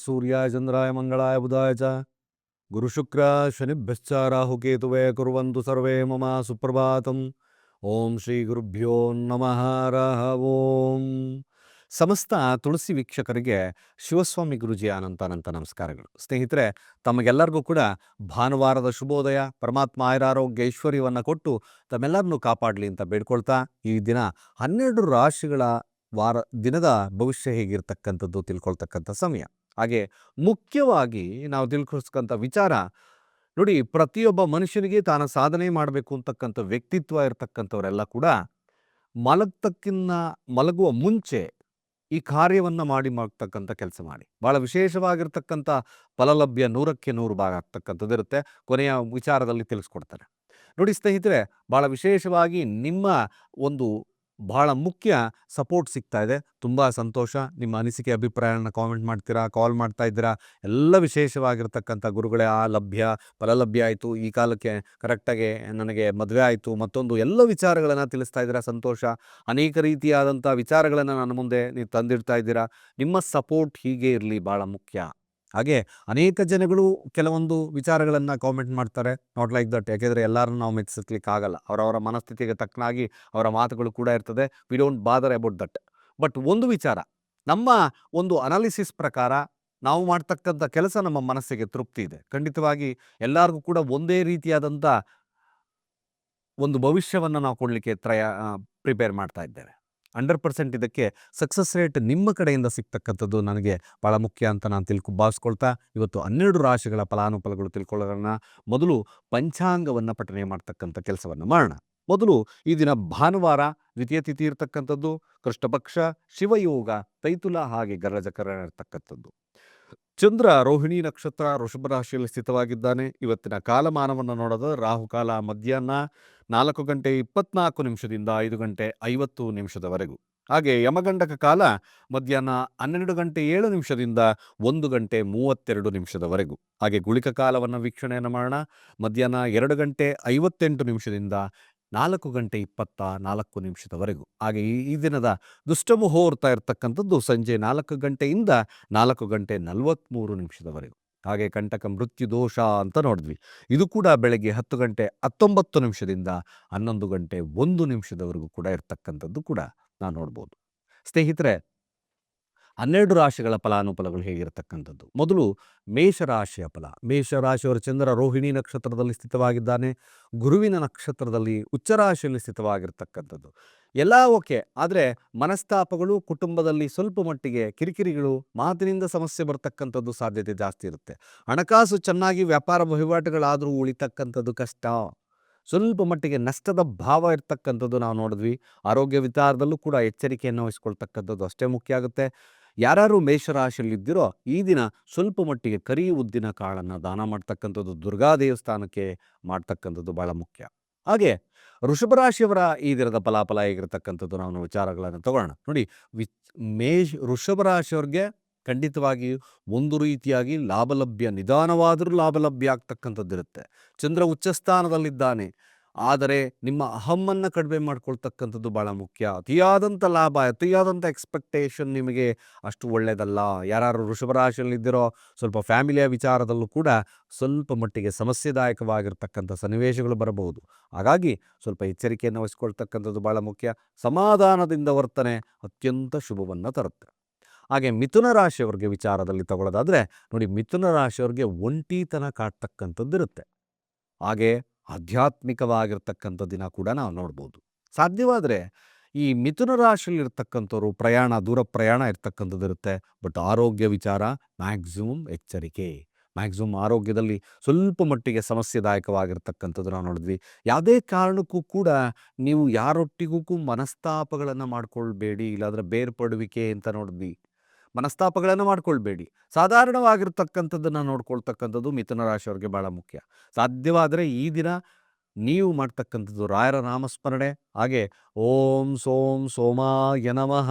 ಸೂರ್ಯಾಯ ಚಂದ್ರಾಯ ಮಂಗಳಾಯ ಬುಧಾಯ ಚ ಗುರುಶುಕ್ರ ಶನಿಭ್ಯಶ್ಚ ರಾಹುಕೇತುವೇ ಕುರ್ವಂತು ಸರ್ವೇ ಮಮ ಸುಪ್ರಭಾತಂ ಓಂ ಶ್ರೀ ಗುರುಭ್ಯೋ ನಮಃ ರಹ ಓಂ ಸಮಸ್ತ ತುಳಸಿ ವೀಕ್ಷಕರಿಗೆ ಶಿವಸ್ವಾಮಿ ಗುರುಜಿ ಅನಂತ ಅನಂತ ನಮಸ್ಕಾರಗಳು. ಸ್ನೇಹಿತರೆ, ತಮಗೆಲ್ಲರಿಗೂ ಕೂಡ ಭಾನುವಾರದ ಶುಭೋದಯ, ಪರಮಾತ್ಮ ಆಯುರಾರೋಗ್ಯ ಐಶ್ವರ್ಯವನ್ನು ಕೊಟ್ಟು ತಮ್ಮೆಲ್ಲರನ್ನೂ ಕಾಪಾಡಲಿ ಅಂತ ಬೇಡ್ಕೊಳ್ತಾ ಈ ದಿನ ಹನ್ನೆರಡು ರಾಶಿಗಳ ವಾರ, ದಿನದ ಭವಿಷ್ಯ ಹೇಗಿರ್ತಕ್ಕಂಥದ್ದು ತಿಳ್ಕೊಳ್ತಕ್ಕಂಥ ಸಮಯ. ಹಾಗೆ ಮುಖ್ಯವಾಗಿ ನಾವು ತಿಳ್ಕೊಳ್ಸ್ಕಂಥ ವಿಚಾರ, ನೋಡಿ ಪ್ರತಿಯೊಬ್ಬ ಮನುಷ್ಯನಿಗೆ ತಾನು ಸಾಧನೆ ಮಾಡಬೇಕು ಅಂತಕ್ಕಂಥ ವ್ಯಕ್ತಿತ್ವ ಇರತಕ್ಕಂಥವರೆಲ್ಲ ಕೂಡ ಮಲಗ್ತಕ್ಕಿನ್ನ, ಮಲಗುವ ಮುಂಚೆ ಈ ಕಾರ್ಯವನ್ನು ಮಾಡಿ ಮಾಡ್ತಕ್ಕಂಥ ಕೆಲಸ ಮಾಡಿ. ಭಾಳ ವಿಶೇಷವಾಗಿರ್ತಕ್ಕಂಥ ಫಲಲಭ್ಯ ನೂರಕ್ಕೆ ನೂರು ಭಾಗ ಆಗ್ತಕ್ಕಂಥದ್ದು ಇರುತ್ತೆ. ಕೊನೆಯ ವಿಚಾರದಲ್ಲಿ ತಿಳಿಸ್ಕೊಡ್ತಾರೆ ನೋಡಿ ಸ್ನೇಹಿತರೆ ಭಾಳ ವಿಶೇಷವಾಗಿ ನಿಮ್ಮ ಒಂದು ಭಾಳ ಮುಖ್ಯ ಸಪೋರ್ಟ್ ಸಿಗ್ತಾ ಇದೆ. ತುಂಬ ಸಂತೋಷ. ನಿಮ್ಮ ಅನಿಸಿಕೆ ಅಭಿಪ್ರಾಯನ ಕಾಮೆಂಟ್ ಮಾಡ್ತೀರಾ ಕಾಲ್ ಮಾಡ್ತಾ ಇದ್ದೀರಾ, ಎಲ್ಲ ವಿಶೇಷವಾಗಿರ್ತಕ್ಕಂಥ ಗುರುಗಳೇ, ಆ ಲಭ್ಯ, ಫಲಲಭ್ಯ ಆಯಿತು. ಈ ಕಾಲಕ್ಕೆ ಕರೆಕ್ಟಾಗಿ ನನಗೆ ಮದುವೆ ಆಯಿತು. ಮತ್ತೊಂದು ಎಲ್ಲ ವಿಚಾರಗಳನ್ನು ತಿಳಿಸ್ತಾ ಇದ್ದೀರಾ, ಸಂತೋಷ. ಅನೇಕ ರೀತಿಯಾದಂಥ ವಿಚಾರಗಳನ್ನು ನನ್ನ ಮುಂದೆ ನೀವು ತಂದಿಡ್ತಾ ಇದ್ದೀರಾ. ನಿಮ್ಮ ಸಪೋರ್ಟ್ ಹೀಗೆ ಇರಲಿ ಭಾಳ ಮುಖ್ಯ. ಹಾಗೆ ಅನೇಕ ಜನಗಳು ಕೆಲವೊಂದು ವಿಚಾರಗಳನ್ನು ಕಾಮೆಂಟ್ ಮಾಡ್ತಾರೆ. ನಾಟ್ ಲೈಕ್ ದಟ್ ಯಾಕೆಂದರೆ ಎಲ್ಲರನ್ನು ನಾವು ಮೆಚ್ಚಿಸ್ಲಿಕ್ಕೆ ಆಗಲ್ಲ. ಅವರವರ ಮನಸ್ಥಿತಿಗೆ ತಕ್ಕನಾಗಿ ಅವರ ಮಾತುಗಳು ಕೂಡ ಇರ್ತದೆ. We don't bother about that but ಒಂದು ವಿಚಾರ, ನಮ್ಮ ಒಂದು ಅನಾಲಿಸಿಸ್ ಪ್ರಕಾರ ನಾವು ಮಾಡ್ತಕ್ಕಂಥ ಕೆಲಸ ನಮ್ಮ ಮನಸ್ಸಿಗೆ ತೃಪ್ತಿ ಇದೆ. ಖಂಡಿತವಾಗಿ ಎಲ್ಲರಿಗೂ ಕೂಡ ಒಂದೇ ರೀತಿಯಾದಂಥ ಒಂದು ಭವಿಷ್ಯವನ್ನು ನಾವು ಕೊಡಲಿಕ್ಕೆ ತ್ರಯ ಪ್ರಿಪೇರ್ ಮಾಡ್ತಾ ಇದ್ದೇವೆ. ಹಂಡ್ರೆಡ್ ಪರ್ಸೆಂಟ್ ಇದಕ್ಕೆ ಸಕ್ಸಸ್ ರೇಟ್ ನಿಮ್ಮ ಕಡೆಯಿಂದ ಸಿಗ್ತಕ್ಕಂಥದ್ದು ನನಗೆ ಭಾಳ ಮುಖ್ಯ ಅಂತ ನಾನು ತಿಳ್ಕೊ, ಭಾವಿಸ್ಕೊಳ್ತಾ ಇವತ್ತು ಹನ್ನೆರಡು ರಾಶಿಗಳ ಫಲಾನುಫಲಗಳು ತಿಳ್ಕೊಳ್ಳೋಣ ಮೊದಲು ಪಂಚಾಂಗವನ್ನು ಪಠನೆ ಮಾಡ್ತಕ್ಕಂಥ ಕೆಲಸವನ್ನು ಮಾಡೋಣ. ಮೊದಲು ಈ ದಿನ ಭಾನುವಾರ ದ್ವಿತೀಯ ತಿಥಿ ಇರತಕ್ಕಂಥದ್ದು, ಕೃಷ್ಣಪಕ್ಷ, ಶಿವಯೋಗ, ತೈತುಲ ಹಾಗೆ ಗರಜಕರ ಇರ್ತಕ್ಕಂಥದ್ದು. ಚಂದ್ರ ರೋಹಿಣಿ ನಕ್ಷತ್ರ ವೃಷಭ ರಾಶಿಯಲ್ಲಿ ಸ್ಥಿತವಾಗಿದ್ದಾನೆ. ಇವತ್ತಿನ ಕಾಲಮಾನವನ್ನು ನೋಡೋದು ರಾಹುಕಾಲ ಮಧ್ಯಾಹ್ನ ನಾಲ್ಕು ಗಂಟೆ ಇಪ್ಪತ್ನಾಲ್ಕು ನಿಮಿಷದಿಂದ ಐದು ಗಂಟೆ ಐವತ್ತು ನಿಮಿಷದವರೆಗೂ. ಹಾಗೆ ಯಮಗಂಡಕ ಕಾಲ ಮಧ್ಯಾಹ್ನ ಹನ್ನೆರಡು ಗಂಟೆ ಏಳು ನಿಮಿಷದಿಂದ ಒಂದು ಗಂಟೆ ಮೂವತ್ತೆರಡು ನಿಮಿಷದವರೆಗೂ. ಹಾಗೆ ಗುಳಿಕ ಕಾಲವನ್ನು ವೀಕ್ಷಣೆಯನ್ನು ಮಾಡೋಣ. ಮಧ್ಯಾಹ್ನ ಎರಡು ಗಂಟೆ ಐವತ್ತೆಂಟು ನಿಮಿಷದಿಂದ ನಾಲ್ಕು ಗಂಟೆ ಇಪ್ಪತ್ತ ನಾಲ್ಕು ನಿಮಿಷದವರೆಗೂ. ಹಾಗೆ ಈ ದಿನದ ದುಷ್ಟ ಮುಹೂರ್ತ ಇರ್ತಕ್ಕಂಥದ್ದು ಸಂಜೆ ನಾಲ್ಕು ಗಂಟೆಯಿಂದ ನಾಲ್ಕು ಗಂಟೆ ನಲವತ್ತ್ಮೂರು ನಿಮಿಷದವರೆಗೂ. ಹಾಗೆ ಕಂಟಕ ಮೃತ್ಯು ದೋಷ ಅಂತ ನೋಡಿದ್ವಿ. ಇದು ಕೂಡ ಬೆಳಗ್ಗೆ ಹತ್ತು ಗಂಟೆ ಹತ್ತೊಂಬತ್ತು ನಿಮಿಷದಿಂದ ಹನ್ನೊಂದು ಗಂಟೆ ಒಂದು ನಿಮಿಷದವರೆಗೂ ಕೂಡ ಇರತಕ್ಕಂಥದ್ದು ಕೂಡ ನಾವು ನೋಡ್ಬೋದು. ಸ್ನೇಹಿತರೆ ಹನ್ನೆರಡು ರಾಶಿಗಳ ಫಲಾನುಫಲಗಳು ಹೇಗಿರತಕ್ಕಂಥದ್ದು? ಮೊದಲು ಮೇಷರಾಶಿಯ ಫಲ. ಮೇಷರಾಶಿಯವರ ಚಂದ್ರ, ರೋಹಿಣಿ ನಕ್ಷತ್ರದಲ್ಲಿ ಸ್ಥಿತವಾಗಿದ್ದಾನೆ. ಗುರುವಿನ ನಕ್ಷತ್ರದಲ್ಲಿ ಉಚ್ಚರಾಶಿಯಲ್ಲಿ ಸ್ಥಿತವಾಗಿರ್ತಕ್ಕಂಥದ್ದು. ಎಲ್ಲ ಓಕೆ, ಆದರೆ ಮನಸ್ತಾಪಗಳು, ಕುಟುಂಬದಲ್ಲಿ ಸ್ವಲ್ಪ ಮಟ್ಟಿಗೆ ಕಿರಿಕಿರಿಗಳು, ಮಾತಿನಿಂದ ಸಮಸ್ಯೆ ಬರ್ತಕ್ಕಂಥದ್ದು ಸಾಧ್ಯತೆ ಜಾಸ್ತಿ ಇರುತ್ತೆ. ಹಣಕಾಸು ಚೆನ್ನಾಗಿ ವ್ಯಾಪಾರ ವಹಿವಾಟುಗಳಾದರೂ ಉಳಿತಕ್ಕಂಥದ್ದು ಕಷ್ಟ. ಸ್ವಲ್ಪ ಮಟ್ಟಿಗೆ ನಷ್ಟದ ಭಾವ ಇರ್ತಕ್ಕಂಥದ್ದು ನಾವು ನೋಡಿದ್ವಿ. ಆರೋಗ್ಯ ವಿಚಾರದಲ್ಲೂ ಕೂಡ ಎಚ್ಚರಿಕೆಯನ್ನು ವಹಿಸ್ಕೊಳ್ತಕ್ಕಂಥದ್ದು ಅಷ್ಟೇ ಮುಖ್ಯ ಆಗುತ್ತೆ. ಯಾರ್ಯಾರು ಮೇಷರಾಶಿಯಲ್ಲಿದ್ದೀರೋ ಈ ದಿನ ಸ್ವಲ್ಪ ಮಟ್ಟಿಗೆ ಕರಿ ಉದ್ದಿನ ಕಾಳನ್ನು ದಾನ ಮಾಡ್ತಕ್ಕಂಥದ್ದು ದುರ್ಗಾ ದೇವಸ್ಥಾನಕ್ಕೆ ಮಾಡ್ತಕ್ಕಂಥದ್ದು ಬಹಳ ಮುಖ್ಯ. ಹಾಗೆ ಋಷಭರಾಶಿಯವರ ಈ ದಿನದ ಫಲಾಫಲ ಹೇಗಿರತಕ್ಕಂಥದ್ದು ನಾವು ವಿಚಾರಗಳನ್ನು ತಗೊಳ್ಳೋಣ ನೋಡಿ ವಿ ಮೇಷ್ ರಾಶಿಯವ್ರಿಗೆ ಖಂಡಿತವಾಗಿ ಒಂದು ರೀತಿಯಾಗಿ ಲಾಭಲಭ್ಯ, ನಿಧಾನವಾದರೂ ಲಾಭಲಭ್ಯ ಆಗ್ತಕ್ಕಂಥದ್ದಿರುತ್ತೆ. ಚಂದ್ರ ಉಚ್ಚಸ್ಥಾನದಲ್ಲಿದ್ದಾನೆ. ಆದರೆ ನಿಮ್ಮ ಅಹಮ್ಮನ್ನು ಕಡಿಮೆ ಮಾಡ್ಕೊಳ್ತಕ್ಕಂಥದ್ದು ಭಾಳ ಮುಖ್ಯ. ಅತಿಯಾದಂಥ ಲಾಭ, ಅತಿಯಾದಂಥ ಎಕ್ಸ್ಪೆಕ್ಟೇಷನ್ ನಿಮಗೆ ಅಷ್ಟು ಒಳ್ಳೆಯದಲ್ಲ. ಯಾರು ವೃಷಭರಾಶಿಯಲ್ಲಿದ್ದೀರೋ ಸ್ವಲ್ಪ ಫ್ಯಾಮಿಲಿಯ ವಿಚಾರದಲ್ಲೂ ಕೂಡ ಸ್ವಲ್ಪ ಮಟ್ಟಿಗೆ ಸಮಸ್ಯೆದಾಯಕವಾಗಿರ್ತಕ್ಕಂಥ ಸನ್ನಿವೇಶಗಳು ಬರಬಹುದು. ಹಾಗಾಗಿ ಸ್ವಲ್ಪ ಎಚ್ಚರಿಕೆಯನ್ನು ವಹಿಸ್ಕೊಳ್ತಕ್ಕಂಥದ್ದು ಭಾಳ ಮುಖ್ಯ. ಸಮಾಧಾನದಿಂದ ವರ್ತನೆ ಅತ್ಯಂತ ಶುಭವನ್ನು ತರುತ್ತೆ. ಹಾಗೆ ಮಿಥುನ ರಾಶಿಯವ್ರಿಗೆ ವಿಚಾರದಲ್ಲಿ ತಗೊಳ್ಳೋದಾದರೆ, ನೋಡಿ ಮಿಥುನ ರಾಶಿಯವ್ರಿಗೆ ಒಂಟಿತನ ಕಾಡ್ತಕ್ಕಂಥದ್ದು ಇರುತ್ತೆ ಹಾಗೆ ಆಧ್ಯಾತ್ಮಿಕವಾಗಿರ್ತಕ್ಕಂಥ ದಿನ ಕೂಡ ನಾವು ನೋಡ್ಬೋದು. ಸಾಧ್ಯವಾದರೆ ಈ ಮಿಥುನ ರಾಶಿಯಲ್ಲಿರ್ತಕ್ಕಂಥವ್ರು ಪ್ರಯಾಣ, ದೂರ ಪ್ರಯಾಣ ಇರ್ತಕ್ಕಂಥದ್ದು ಇರುತ್ತೆ. ಬಟ್ ಆರೋಗ್ಯ ವಿಚಾರ ಮ್ಯಾಕ್ಸಿಮಮ್ ಎಚ್ಚರಿಕೆ. ಮ್ಯಾಕ್ಸಿಮಮ್ ಆರೋಗ್ಯದಲ್ಲಿ ಸ್ವಲ್ಪ ಮಟ್ಟಿಗೆ ಸಮಸ್ಯೆದಾಯಕವಾಗಿರ್ತಕ್ಕಂಥದ್ದು ನಾವು ನೋಡಿದ್ವಿ. ಯಾವುದೇ ಕಾರಣಕ್ಕೂ ಕೂಡ ನೀವು ಯಾರೊಟ್ಟಿಗೂ ಮನಸ್ತಾಪಗಳನ್ನು ಮಾಡಿಕೊಳ್ಬೇಡಿ, ಇಲ್ಲಾಂದರೆ ಬೇರ್ಪಡುವಿಕೆ ಅಂತ ನೋಡಿದ್ವಿ. ಮನಸ್ತಾಪಗಳನ್ನು ಮಾಡ್ಕೊಳ್ಬೇಡಿ. ಸಾಧಾರಣವಾಗಿರ್ತಕ್ಕಂಥದ್ದನ್ನು ನೋಡ್ಕೊಳ್ತಕ್ಕಂಥದ್ದು ಮಿಥುನ ರಾಶಿಯವ್ರಿಗೆ ಭಾಳ ಮುಖ್ಯ. ಸಾಧ್ಯವಾದರೆ ಈ ದಿನ ನೀವು ಮಾಡ್ತಕ್ಕಂಥದ್ದು ರಾಯರ ನಾಮಸ್ಮರಣೆ, ಹಾಗೆ ಓಂ ಸೋಂ ಸೋಮಾಯ ನಮಃ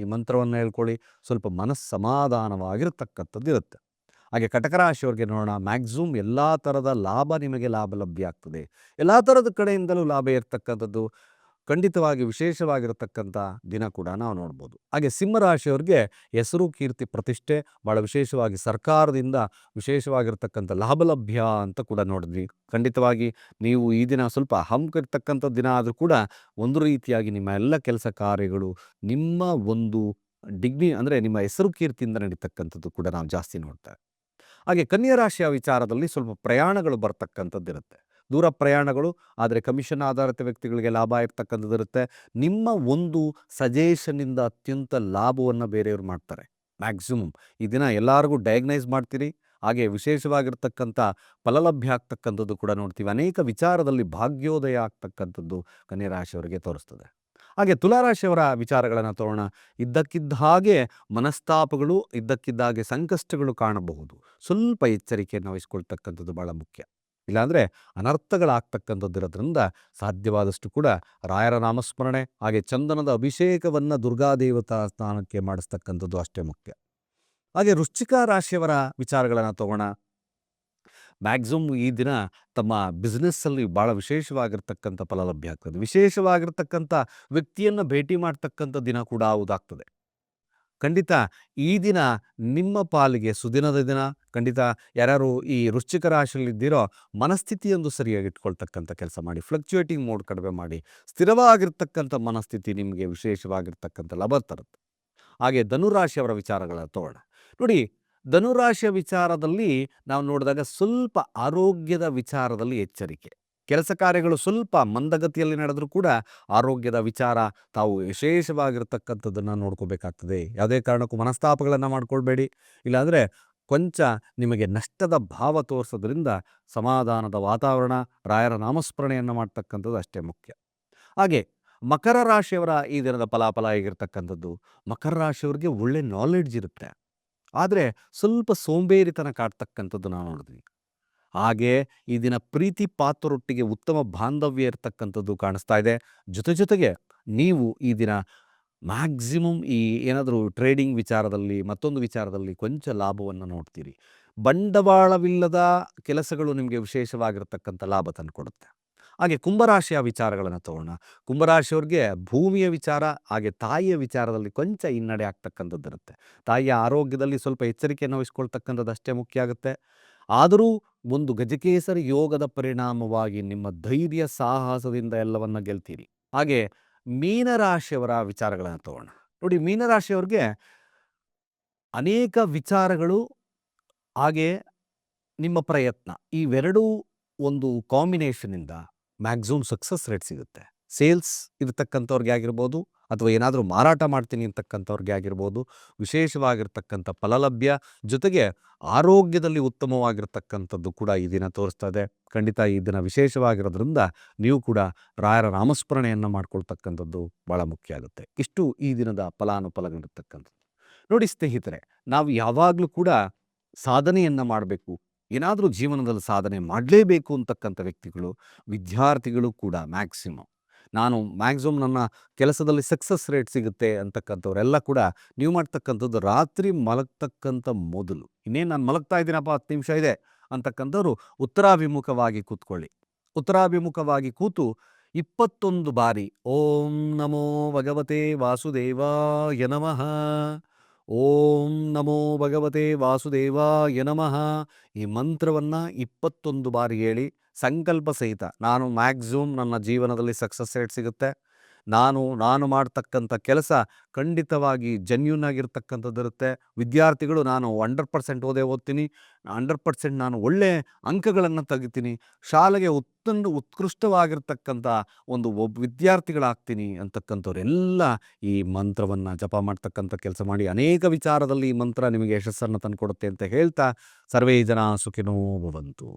ಈ ಮಂತ್ರವನ್ನು ಹೇಳ್ಕೊಳ್ಳಿ. ಸ್ವಲ್ಪ ಮನಸ್ಸಮಾಧಾನವಾಗಿರ್ತಕ್ಕಂಥದ್ದು ಇರುತ್ತೆ. ಹಾಗೆ ಕಟಕ ರಾಶಿಯವ್ರಿಗೆ ನೋಡೋಣ. ಮ್ಯಾಕ್ಸಿಮಮ್ ಎಲ್ಲ ಥರದ ಲಾಭ ನಿಮಗೆ ಲಾಭ ಲಭ್ಯ ಆಗ್ತದೆ. ಎಲ್ಲ ಥರದ ಕಡೆಯಿಂದಲೂ ಲಾಭ ಇರ್ತಕ್ಕಂಥದ್ದು. ಖಂಡಿತವಾಗಿ ವಿಶೇಷವಾಗಿರತಕ್ಕಂಥ ದಿನ ಕೂಡ ನಾವು ನೋಡ್ಬೋದು. ಹಾಗೆ ಸಿಂಹರಾಶಿಯವ್ರಿಗೆ ಹೆಸರು, ಕೀರ್ತಿ, ಪ್ರತಿಷ್ಠೆ ಭಾಳ ವಿಶೇಷವಾಗಿ ಸರ್ಕಾರದಿಂದ ವಿಶೇಷವಾಗಿರ್ತಕ್ಕಂಥ ಲಾಭಲಭ್ಯ ಅಂತ ಕೂಡ ನೋಡಿದ್ವಿ. ಖಂಡಿತವಾಗಿ ನೀವು ಈ ದಿನ ಸ್ವಲ್ಪ ಹಂಕಿರ್ತಕ್ಕಂಥ ದಿನ ಆದರೂ ಕೂಡ ಒಂದು ರೀತಿಯಾಗಿ ನಿಮ್ಮ ಎಲ್ಲ ಕೆಲಸ ಕಾರ್ಯಗಳು ನಿಮ್ಮ ಒಂದು ಡಿಗ್ನಿ ಅಂದರೆ ನಿಮ್ಮ ಹೆಸರು, ಕೀರ್ತಿಯಿಂದ ನಡೀತಕ್ಕಂಥದ್ದು ಕೂಡ ನಾವು ಜಾಸ್ತಿ ನೋಡ್ತೇವೆ. ಹಾಗೆ ಕನ್ಯಾ ರಾಶಿಯ ವಿಚಾರದಲ್ಲಿ ಸ್ವಲ್ಪ ಪ್ರಯಾಣಗಳು ಬರ್ತಕ್ಕಂಥದ್ದು ಇರುತ್ತೆ ದೂರ ಪ್ರಯಾಣಗಳು, ಆದರೆ ಕಮಿಷನ್ ಆಧಾರಿತ ವ್ಯಕ್ತಿಗಳಿಗೆ ಲಾಭ ಇರ್ತಕ್ಕಂಥದ್ದು ಇರುತ್ತೆ. ನಿಮ್ಮ ಒಂದು ಸಜೆಷನಿಂದ ಅತ್ಯಂತ ಲಾಭವನ್ನು ಬೇರೆಯವರು ಮಾಡ್ತಾರೆ, ಮ್ಯಾಕ್ಸಿಮಮ್. ಈ ದಿನ ಎಲ್ಲರಿಗೂ ಡಯಾಗ್ನೈಸ್ ಮಾಡ್ತೀರಿ, ಹಾಗೆ ವಿಶೇಷವಾಗಿರ್ತಕ್ಕಂಥ ಫಲಲಭ್ಯ ಆಗ್ತಕ್ಕಂಥದ್ದು ಕೂಡ ನೋಡ್ತೀವಿ. ಅನೇಕ ವಿಚಾರದಲ್ಲಿ ಭಾಗ್ಯೋದಯ ಆಗ್ತಕ್ಕಂಥದ್ದು ಕನ್ಯರಾಶಿಯವರಿಗೆ ತೋರಿಸ್ತದೆ. ಹಾಗೆ ತುಲಾರಾಶಿಯವರ ವಿಚಾರಗಳನ್ನು ತೋರೋಣ. ಇದ್ದಕ್ಕಿದ್ದ ಹಾಗೆ ಮನಸ್ತಾಪಗಳು, ಇದ್ದಕ್ಕಿದ್ದ ಹಾಗೆ ಸಂಕಷ್ಟಗಳು ಕಾಣಬಹುದು. ಸ್ವಲ್ಪ ಎಚ್ಚರಿಕೆಯನ್ನು ವಹಿಸ್ಕೊಳ್ತಕ್ಕಂಥದ್ದು ಭಾಳ ಮುಖ್ಯ. ಇಲ್ಲಾಂದರೆ ಅನರ್ಥಗಳಾಗ್ತಕ್ಕಂಥದ್ದಿರೋದ್ರಿಂದ ಸಾಧ್ಯವಾದಷ್ಟು ಕೂಡ ರಾಯರ ನಾಮಸ್ಮರಣೆ ಹಾಗೆ ಚಂದನದ ಅಭಿಷೇಕವನ್ನು ದುರ್ಗಾದೇವತಾ ಸ್ನಾನಕ್ಕೆ ಮಾಡಿಸ್ತಕ್ಕಂಥದ್ದು ಅಷ್ಟೇ ಮುಖ್ಯ. ಹಾಗೆ ವೃಶ್ಚಿಕ ರಾಶಿಯವರ ವಿಚಾರಗಳನ್ನು ತಗೋಣ. ಮ್ಯಾಕ್ಸಿಮಮ್ ಈ ದಿನ ತಮ್ಮ ಬಿಸ್ನೆಸ್ಸಲ್ಲಿ ಭಾಳ ವಿಶೇಷವಾಗಿರ್ತಕ್ಕಂಥ ಫಲ ಲಭ್ಯ ಆಗ್ತದೆ. ವಿಶೇಷವಾಗಿರ್ತಕ್ಕಂಥ ವ್ಯಕ್ತಿಯನ್ನು ಭೇಟಿ ಮಾಡ್ತಕ್ಕಂಥ ದಿನ ಕೂಡ ಹೌದಾಗ್ತದೆ. ಖಂಡಿತ ಈ ದಿನ ನಿಮ್ಮ ಪಾಲಿಗೆ ಸುದಿನದ ದಿನ ಖಂಡಿತ ಯಾರ್ಯಾರು ಈ ವೃಶ್ಚಿಕ ರಾಶಿಯಲ್ಲಿದ್ದೀರೋ, ಮನಸ್ಥಿತಿಯೊಂದು ಸರಿಯಾಗಿ ಇಟ್ಕೊಳ್ತಕ್ಕಂಥ ಕೆಲಸ ಮಾಡಿ ಫ್ಲಕ್ಚುಯೇಟಿಂಗ್ ಮೋಡ್ ಕಡಿಮೆ ಮಾಡಿ, ಸ್ಥಿರವಾಗಿರ್ತಕ್ಕಂಥ ಮನಸ್ಥಿತಿ ನಿಮಗೆ ವಿಶೇಷವಾಗಿರ್ತಕ್ಕಂಥ ಲಾಭ ತರುತ್ತೆ. ಹಾಗೆ ಧನುರಾಶಿಯವರ ವಿಚಾರಗಳನ್ನು ತೋರಣ ನೋಡಿ, ಧನುರಾಶಿಯ ವಿಚಾರದಲ್ಲಿ ನಾವು ನೋಡಿದಾಗ ಸ್ವಲ್ಪ ಆರೋಗ್ಯದ ವಿಚಾರದಲ್ಲಿ ಎಚ್ಚರಿಕೆ. ಕೆಲಸ ಕಾರ್ಯಗಳು ಸ್ವಲ್ಪ ಮಂದಗತಿಯಲ್ಲಿ ನಡೆದರೂ ಕೂಡ ಆರೋಗ್ಯದ ವಿಚಾರ ತಾವು ವಿಶೇಷವಾಗಿರ್ತಕ್ಕಂಥದ್ದನ್ನು ನೋಡ್ಕೋಬೇಕಾಗ್ತದೆ. ಯಾವುದೇ ಕಾರಣಕ್ಕೂ ಮನಸ್ತಾಪಗಳನ್ನು ಮಾಡ್ಕೊಳ್ಬೇಡಿ. ಇಲ್ಲಾಂದರೆ ಕೊಂಚ ನಿಮಗೆ ನಷ್ಟದ ಭಾವ ತೋರಿಸೋದ್ರಿಂದ ಸಮಾಧಾನದ ವಾತಾವರಣ, ರಾಯರ ನಾಮಸ್ಮರಣೆಯನ್ನು ಮಾಡ್ತಕ್ಕಂಥದ್ದು ಅಷ್ಟೇ ಮುಖ್ಯ. ಹಾಗೆ ಮಕರ ರಾಶಿಯವರ ಈ ದಿನದ ಫಲಾಫಲ ಆಗಿರ್ತಕ್ಕಂಥದ್ದು ಮಕರ ರಾಶಿಯವರಿಗೆ ಒಳ್ಳೆ ನಾಲೆಡ್ಜ್ ಇರುತ್ತೆ. ಆದರೆ ಸ್ವಲ್ಪ ಸೋಂಬೇರಿತನ ಕಾಡ್ತಕ್ಕಂಥದ್ದು ನಾವು ನೋಡಿದ್ವಿ ಹಾಗೆ ಈ ದಿನ ಪ್ರೀತಿ ಪಾತ್ರರೊಟ್ಟಿಗೆ ಉತ್ತಮ ಬಾಂಧವ್ಯ ಇರತಕ್ಕಂಥದ್ದು ಕಾಣಿಸ್ತಾ ಇದೆ. ಜೊತೆ ಜೊತೆಗೆ ನೀವು ಈ ದಿನ ಮ್ಯಾಕ್ಸಿಮಮ್ ಈ ಏನಾದರೂ ಟ್ರೇಡಿಂಗ್ ವಿಚಾರದಲ್ಲಿ, ಮತ್ತೊಂದು ವಿಚಾರದಲ್ಲಿ ಕೊಂಚ ಲಾಭವನ್ನು ನೋಡ್ತೀರಿ. ಬಂಡವಾಳವಿಲ್ಲದ ಕೆಲಸಗಳು ನಿಮಗೆ ವಿಶೇಷವಾಗಿರತಕ್ಕಂಥ ಲಾಭ ತಂದುಕೊಡುತ್ತೆ. ಹಾಗೆ ಕುಂಭರಾಶಿಯ ವಿಚಾರಗಳನ್ನು ತಗೋಣ. ಕುಂಭರಾಶಿಯವ್ರಿಗೆ ಭೂಮಿಯ ವಿಚಾರ, ಹಾಗೆ ತಾಯಿಯ ವಿಚಾರದಲ್ಲಿ ಕೊಂಚ ಹಿನ್ನಡೆ ಆಗ್ತಕ್ಕಂಥದ್ದು ಇರುತ್ತೆ. ತಾಯಿಯ ಆರೋಗ್ಯದಲ್ಲಿ ಸ್ವಲ್ಪ ಎಚ್ಚರಿಕೆಯನ್ನು ವಹಿಸ್ಕೊಳ್ತಕ್ಕಂಥದ್ದು ಅಷ್ಟೇ ಮುಖ್ಯ ಆಗುತ್ತೆ. ಆದರೂ ಒಂದು ಗಜಕೇಸರಿ ಯೋಗದ ಪರಿಣಾಮವಾಗಿ ನಿಮ್ಮ ಧೈರ್ಯ ಸಾಹಸದಿಂದ ಎಲ್ಲವನ್ನ ಗೆಲ್ತೀರಿ. ಹಾಗೆ ಮೀನರಾಶಿಯವರ ವಿಚಾರಗಳನ್ನು ತಗೋಣ. ನೋಡಿ ಮೀನರಾಶಿಯವ್ರಿಗೆ ಅನೇಕ ವಿಚಾರಗಳು ಹಾಗೆ ನಿಮ್ಮ ಪ್ರಯತ್ನ. ಇವೆರಡೂ ಒಂದು ಕಾಂಬಿನೇಷನಿಂದ ಮ್ಯಾಕ್ಸಿಮಮ್ ಸಕ್ಸಸ್ ರೇಟ್ ಸಿಗುತ್ತೆ. ಸೇಲ್ಸ್ ಇರತಕ್ಕಂಥವ್ರಿಗೆ ಆಗಿರ್ಬೋದು ಅಥವಾ ಏನಾದರೂ ಮಾರಾಟ ಮಾಡ್ತೀನಿ ಅಂತಕ್ಕಂಥವ್ರಿಗೆ ಆಗಿರ್ಬೋದು, ವಿಶೇಷವಾಗಿರ್ತಕ್ಕಂಥ ಫಲಲಭ್ಯ ಜೊತೆಗೆ ಆರೋಗ್ಯದಲ್ಲಿ ಉತ್ತಮವಾಗಿರ್ತಕ್ಕಂಥದ್ದು ಕೂಡ ಈ ದಿನ ತೋರಿಸ್ತಾ ಇದೆ ಖಂಡಿತ ಈ ದಿನ ವಿಶೇಷವಾಗಿರೋದ್ರಿಂದ ನೀವು ಕೂಡ ರಾಯರ ನಾಮಸ್ಮರಣೆಯನ್ನು ಮಾಡ್ಕೊಳ್ತಕ್ಕಂಥದ್ದು ಭಾಳ ಮುಖ್ಯ ಆಗುತ್ತೆ. ಇಷ್ಟು ಈ ದಿನದ ಫಲಾನುಫಲಗಳಿರ್ತಕ್ಕಂಥದ್ದು. ನೋಡಿ ಸ್ನೇಹಿತರೆ, ನಾವು ಯಾವಾಗಲೂ ಕೂಡ ಸಾಧನೆಯನ್ನು ಮಾಡಬೇಕು. ಏನಾದರೂ ಜೀವನದಲ್ಲಿ ಸಾಧನೆ ಮಾಡಲೇಬೇಕು ಅಂತಕ್ಕಂಥ ವ್ಯಕ್ತಿಗಳು, ವಿದ್ಯಾರ್ಥಿಗಳು ಕೂಡ ಮ್ಯಾಕ್ಸಿಮಮ್ ನಾನು ಮ್ಯಾಕ್ಸಿಮಮ್ ನನ್ನ ಕೆಲಸದಲ್ಲಿ ಸಕ್ಸಸ್ ರೇಟ್ ಸಿಗುತ್ತೆ ಅಂತಕ್ಕಂಥವರೆಲ್ಲ ಕೂಡ ನೀವು ಮಾಡ್ತಕ್ಕಂಥದ್ದು ರಾತ್ರಿ ಮಲಗ್ತಕ್ಕಂಥ ಮೊದಲು. ಇನ್ನೇನು ನಾನು ಮಲಗ್ತಾ ಇದ್ದೀನಪ್ಪ ಹತ್ತು ನಿಮಿಷ ಇದೆ ಅಂತಕ್ಕಂಥವ್ರು ಉತ್ತರಾಭಿಮುಖವಾಗಿ ಕೂತ್ಕೊಳ್ಳಿ. ಉತ್ತರಾಭಿಮುಖವಾಗಿ ಕೂತು ಇಪ್ಪತ್ತೊಂದು ಬಾರಿ ಓಂ ನಮೋ ಭಗವತೆ ವಾಸುದೇವಾಯ ನಮಃ. ನಮೋ ಭಗವತೆ ವಾಸುದೇವಾಯ ನಮಃ. ಈ ಮಂತ್ರವನ್ನು ಇಪ್ಪತ್ತೊಂದು ಬಾರಿ ಹೇಳಿ, ಸಂಕಲ್ಪ ಸಹಿತ. ನಾನು ಮ್ಯಾಕ್ಸಿಮಮ್ ನನ್ನ ಜೀವನದಲ್ಲಿ ಸಕ್ಸಸ್ ರೇಟ್ ಸಿಗುತ್ತೆ. ನಾನು ನಾನು ಮಾಡ್ತಕ್ಕಂಥ ಕೆಲಸ ಖಂಡಿತವಾಗಿ ಜೆನ್ಯೂನ್ ಆಗಿರ್ತಕ್ಕಂಥದ್ದು ಇರುತ್ತೆ. ವಿದ್ಯಾರ್ಥಿಗಳು ನಾನು ಹಂಡ್ರೆಡ್ ಪರ್ಸೆಂಟ್ ಓದೇ ಓದ್ತೀನಿ. ಹಂಡ್ರೆಡ್ ಪರ್ಸೆಂಟ್ ನಾನು ಒಳ್ಳೆ ಅಂಕಗಳನ್ನು ತೆಗಿತೀನಿ. ಶಾಲೆಗೆ ಉತ್ತೊಂದು ಉತ್ಕೃಷ್ಟವಾಗಿರ್ತಕ್ಕಂಥ ಒಂದು ಒಬ್ಬ ವಿದ್ಯಾರ್ಥಿಗಳಾಗ್ತೀನಿ ಅಂತಕ್ಕಂಥವ್ರೆಲ್ಲ ಈ ಮಂತ್ರವನ್ನು ಜಪ ಮಾಡ್ತಕ್ಕಂಥ ಕೆಲಸ ಮಾಡಿ ಅನೇಕ ವಿಚಾರದಲ್ಲಿ ಈ ಮಂತ್ರ ನಿಮಗೆ ಯಶಸ್ಸನ್ನು ತಂದುಕೊಡುತ್ತೆ ಅಂತ ಹೇಳ್ತಾ ಸರ್ವೇ ಜನ ಸುಖಿನೋ ಭವಂತು.